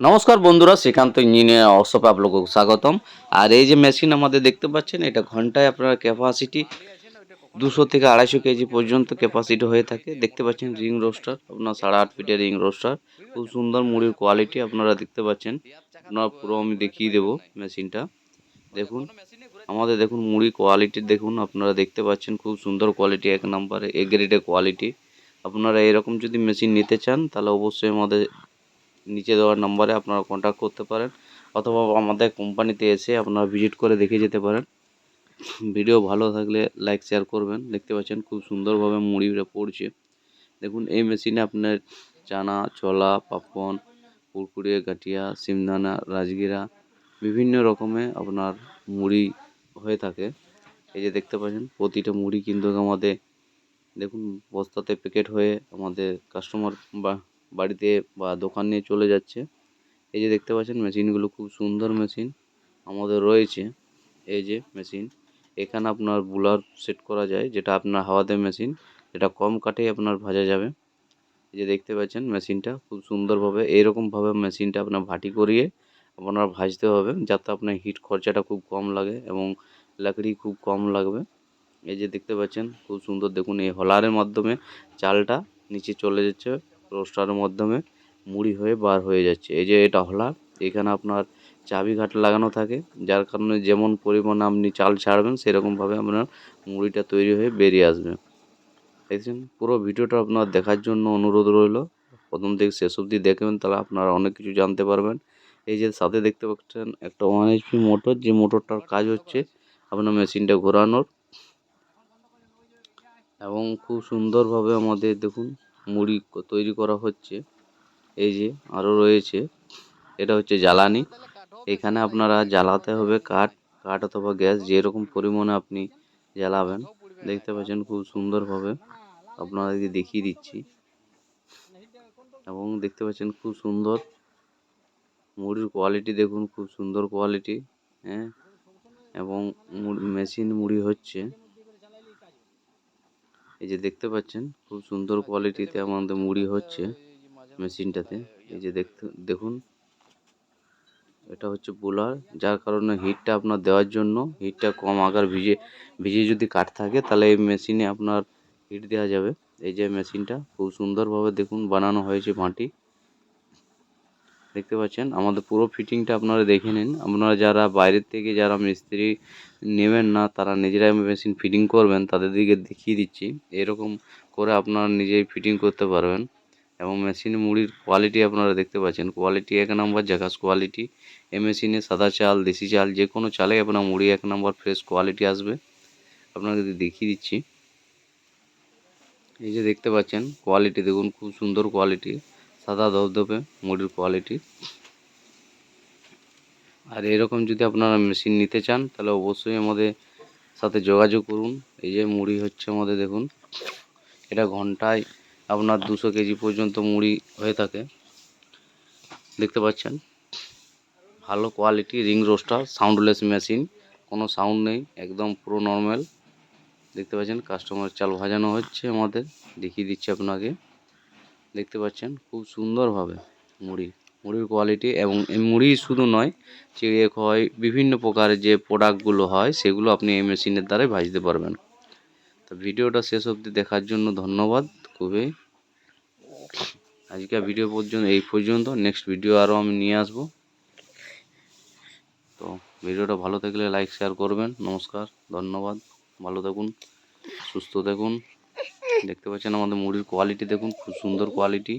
নমস্কার বন্ধুরা, শ্রীকান্ত ইঞ্জিনিয়ার অশোপে আপনাকে স্বাগতম। আর এই যে মেশিন আমাদের দেখতে পাচ্ছেন, এটা ঘন্টায় আপনার ক্যাপাসিটি দুশো থেকে আড়াইশো কেজি পর্যন্ত ক্যাপাসিটি হয়ে থাকে। দেখতে পাচ্ছেন রিং রোস্টার আপনার সাড়ে আট ফিটের রিং রোস্টার খুব সুন্দর মুড়ির কোয়ালিটি আপনারা দেখতে পাচ্ছেন। আপনার পুরো আমি দেখিয়ে দেবো মেশিনটা দেখুন, আমাদের দেখুন মুড়ি কোয়ালিটি দেখুন, আপনারা দেখতে পাচ্ছেন খুব সুন্দর কোয়ালিটি এক নম্বরে এ গ্রেডের কোয়ালিটি আপনারা এরকম যদি মেশিন নিতে চান, তাহলে অবশ্যই আমাদের নিচে দেওয়ার নম্বরে আপনারা কন্ট্যাক্ট করতে পারেন, অথবা আমাদের কোম্পানিতে এসে আপনারা ভিজিট করে দেখে যেতে পারেন। ভিডিও ভালো থাকলে লাইক শেয়ার করবেন। দেখতে পাচ্ছেন খুব সুন্দরভাবে মুড়িটা পড়ছে। দেখুন, এই মেশিনে আপনার চানা, ছোলা, পাপন কুরকুরে গাঠিয়া, সিমদানা, রাজগিরা, বিভিন্ন রকমের আপনার মুড়ি হয়ে থাকে। এই যে দেখতে পাচ্ছেন, প্রতিটা মুড়ি কিন্তু আমাদের, দেখুন, বস্তাতে প্যাকেট হয়ে আমাদের কাস্টমার বা বাড়িতে বা দোকান নিয়ে চলে যাচ্ছে। এই যে দেখতে পাচ্ছেন মেশিনগুলো খুব সুন্দর মেশিন আমাদের রয়েছে। এই যে মেশিন এখানে আপনার বুলার সেট করা যায় যেটা আপনার হাওয়াতে মেশিন এটা কম কাটে আপনার ভাজা যাবে। এই যে দেখতে পাচ্ছেন মেশিনটা খুব সুন্দরভাবে এইরকমভাবে মেশিনটা আপনার ভাটি করিয়ে আপনার ভাজতে হবে যাতে আপনার হিট খরচাটা খুব কম লাগে এবং লাকড়ি খুব কম লাগবে। এই যে দেখতে পাচ্ছেন খুব সুন্দর দেখুন এই হলারের মাধ্যমে চালটা নিচে চলে যাচ্ছে। রোস্টারের মাধ্যমে মুড়ি হয়ে বার হয়ে যাচ্ছে। এই যে এটা হলা, এখানে আপনার চাবি ঘাট লাগানো থাকে, যার কারণে যেমন পরিমাণ আপনি চাল ছাড়বেন সেরকমভাবে আপনার মুড়িটা তৈরি হয়ে বেরিয়ে আসবে। দেখছেন? পুরো ভিডিওটা আপনার দেখার জন্য অনুরোধ রইল। প্রথম থেকে শেষ অবধি দেখবেন, তাহলে আপনারা অনেক কিছু জানতে পারবেন। এই যে সাথে দেখতে পাচ্ছেন একটা ওয়ান এইচপি মোটর, যে মোটরটার কাজ হচ্ছে আপনার মেশিনটা ঘোরানোর। এবং খুব সুন্দরভাবে আমাদের দেখুন মুড়ি তৈরি করা হচ্ছে। এই যে আরও রয়েছে। এটা হচ্ছে জ্বালানি। এখানে আপনারা জ্বালাতে হবে কাঠ কাঠ অথবা গ্যাস, যেরকম পরিমাণে আপনি জ্বালাবেন। দেখতে পাচ্ছেন খুব সুন্দরভাবে আপনাদেরকে দেখিয়ে দিচ্ছি। এবং দেখতে পাচ্ছেন খুব সুন্দর মুড়ির কোয়ালিটি দেখুন খুব সুন্দর কোয়ালিটি হ্যাঁ? এবং মেশিন মুড়ি হচ্ছে। এই যে দেখতে পাচ্ছেন খুব সুন্দর কোয়ালিটিতে আমাদের মুড়ি হচ্ছে মেশিনটাতে। এই যে দেখতে দেখুন। এটা হচ্ছে বোলার যার কারণে হিটটা আপনার দেওয়ার জন্য হিটটা কম। আগার ভিজে ভিজে যদি কাঠ থাকে তাহলে এই মেশিনে আপনার হিট দেওয়া যাবে। এই যে মেশিনটা খুব সুন্দরভাবে দেখুন বানানো হয়েছে মাটি। দেখতে পাচ্ছেন? আমাদের পুরো ফিটিংটা আপনারা দেখে নিন। আপনারা যারা বাইরের থেকে যারা মিস্ত্রি নেবেন না, তারা নিজেরাই মেশিন ফিটিং করবেন, তাদের দিকে দেখিয়ে দিচ্ছি। এরকম করে আপনারা নিজেই ফিটিং করতে পারবেন। এবং মেশিন মুড়ির কোয়ালিটি আপনারা দেখতে পাচ্ছেন। কোয়ালিটি এক নম্বর জাকাস কোয়ালিটি এ মেশিনে সাদা চাল, দেশি চাল, যে কোনো চালে আপনার মুড়ি এক নম্বর ফ্রেশ কোয়ালিটি আসবে। আপনাকে দেখিয়ে দিচ্ছি। এই যে দেখতে পাচ্ছেন কোয়ালিটি দেখুন, খুব সুন্দর কোয়ালিটি সাদা ধবধবে মুড়ির কোয়ালিটি আর এরকম যদি আপনারা মেশিন নিতে চান, তাহলে অবশ্যই আমাদের সাথে যোগাযোগ করুন। এই যে মুড়ি হচ্ছে আমাদের, দেখুন। এটা ঘন্টায় আপনার দুশো কেজি পর্যন্ত মুড়ি হয়ে থাকে। দেখতে পাচ্ছেন? ভালো quality ring roaster soundless machine কোনো সাউন্ড নেই, একদম পুরো নর্মাল দেখতে পাচ্ছেন? কাস্টমার চাল ভাজানো হচ্ছে আমাদের। দেখিয়ে দিচ্ছি আপনাকে। দেখতে পাচ্ছেন, খুব সুন্দরভাবে মুড়ি, মুড়ির কোয়ালিটি এবং মুড়ি শুধু নয় চিড়ে খয় বিভিন্ন প্রকারের যে প্রোডাক্টগুলো হয়, সেগুলো আপনি এই মেশিনের দ্বারাই ভাজতে পারবেন। তো ভিডিওটা শেষ অবধি দেখার জন্য ধন্যবাদ, খুবই। আজকে ভিডিও পর্যন্ত এই পর্যন্ত নেক্সট ভিডিও আরও আমি নিয়ে আসব। তো ভিডিওটা ভালো থাকলে লাইক শেয়ার করবেন, নমস্কার, ধন্যবাদ, ভালো থাকুন, সুস্থ থাকুন। দেখতে পাচ্ছেন আমাদের মুড়ির কোয়ালিটি দেখুন খুব সুন্দর কোয়ালিটি